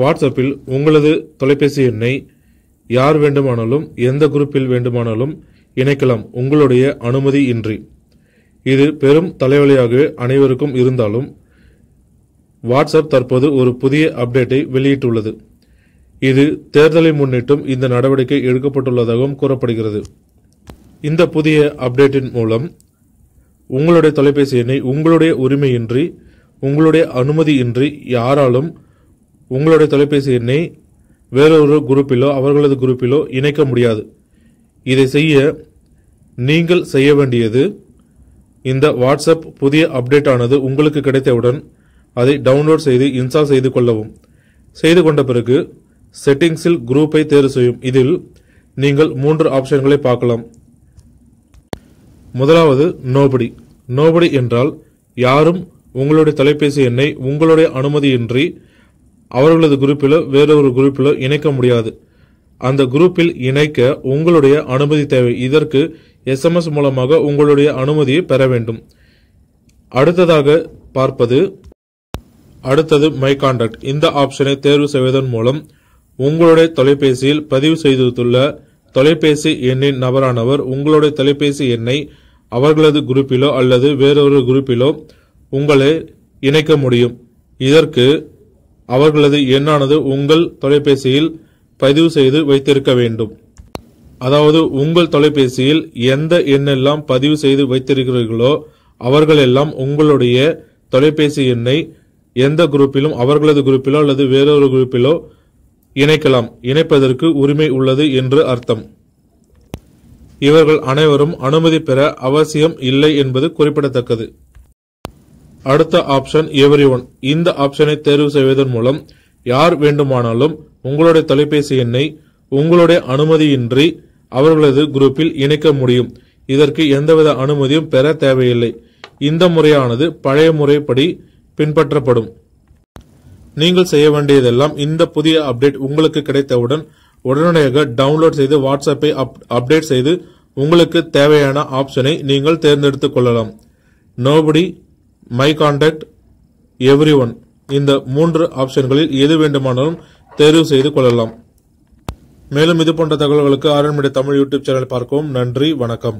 வாட்ஸ்அப்பில் உங்களது தொலைபேசி எண்ணை யார் வேண்டுமானாலும் எந்த குரூப்பில் வேண்டுமானாலும் இணைக்கலாம். உங்களுடைய அனுமதி இன்றி. இது பெரும் தலைவலியாகவே அனைவருக்கும் இருந்தாலும் வாட்ஸ்அப் தற்போது ஒரு புதிய அப்டேட்டை வெளியிட்டுள்ளது. இது தேர்தலை முன்னிட்டும் இந்த நடவடிக்கை எடுக்கப்பட்டுள்ளதாகவும் கூறப்படுகிறது. இந்த புதிய அப்டேட்டின் மூலம் உங்களுடைய தொலைபேசி எண்ணை உங்களுடைய உரிமையின்றி உங்களுடைய அனுமதியின்றி யாராலும் உங்களுடைய தொலைபேசி எண்ணை வேறொரு குரூப்பிலோ அவர்களது குரூப்பிலோ இணைக்க முடியாது. இதை செய்ய நீங்கள் செய்ய வேண்டியது இந்த வாட்ஸ்அப் புதிய அப்டேட் ஆனது உங்களுக்கு கிடைத்தவுடன் அதை டவுன்லோட் செய்து இன்ஸ்டால் செய்து கொள்ளவும். செய்து கொண்ட பிறகு செட்டிங்ஸில் குரூப்பை தேர்வு செய்யும். இதில் நீங்கள் மூன்று ஆப்ஷன்களை பார்க்கலாம். முதலாவது நோபடி. நோபடி என்றால் யாரும் உங்களுடைய தொலைபேசி எண்ணை உங்களுடைய அனுமதியின்றி அவர்களது குரூப்பிலோ வேறொரு குரூப்பிலோ இணைக்க முடியாது. அந்த குரூப்பில் இணைக்க உங்களுடைய அனுமதி தேவை. இதற்கு எஸ்எம்எஸ் மூலமாக உங்களுடைய அனுமதியை பெற வேண்டும். அடுத்ததாக பார்ப்பது அடுத்தது மை கான்டாக்ட் இந்த ஆப்ஷனை தேர்வு செய்வதன் மூலம் உங்களுடைய தொலைபேசியில் பதிவு செய்துள்ள தொலைபேசி எண்ணின் நபரானவர் உங்களுடைய தொலைபேசி எண்ணை அவர்களது குரூப்பிலோ அல்லது வேறொரு குரூப்பிலோ உங்களை இணைக்க முடியும். இதற்கு அவர்களது எண்ணானது உங்கள் தொலைபேசியில் பதிவு செய்து வைத்திருக்க வேண்டும். அதாவது உங்கள் தொலைபேசியில் எந்த எண்ணெல்லாம் பதிவு செய்து வைத்திருக்கிறீர்களோ அவர்களெல்லாம் உங்களுடைய தொலைபேசி எண்ணை எந்த குரூப்பிலும் அவர்களது குரூப்பிலோ அல்லது வேறொரு குரூப்பிலோ இணைக்கலாம். இணைப்பதற்கு உரிமை உள்ளது என்று அர்த்தம். இவர்கள் அனைவரும் அனுமதி பெற அவசியம் இல்லை என்பது குறிப்பிடத்தக்கது. அடுத்த ஆப்ஷன் எவ்ரி ஒன் இந்த ஆப்ஷனை தேர்வு செய்வதன் மூலம் யார் வேண்டுமானாலும் உங்களுடைய தொலைபேசி எண்ணை உங்களுடைய அனுமதியின்றி அவர்களது குரூப்பில் இணைக்க முடியும். இதற்கு எந்தவித அனுமதியும் பெற தேவையில்லை. இந்த முறையானது பழைய முறைப்படி பின்பற்றப்படும். நீங்கள் செய்ய வேண்டியதெல்லாம் இந்த புதிய அப்டேட் உங்களுக்கு கிடைத்தவுடன் உடனடியாக டவுன்லோட் செய்து வாட்ஸ்அப்பை அப்டேட் செய்து உங்களுக்கு தேவையான ஆப்ஷனை நீங்கள் தேர்ந்தெடுத்துக் கொள்ளலாம். Nobody my contact every one இந்த மூன்று ஆப்ஷன்களில் எது வேண்டுமானாலும் தேர்வு செய்து கொள்ளலாம். மேலும் இது போன்ற தகவல்களுக்கு ஆரண்மடை தமிழ் யூடியூப் சேனல் பார்க்கவும். நன்றி வணக்கம்.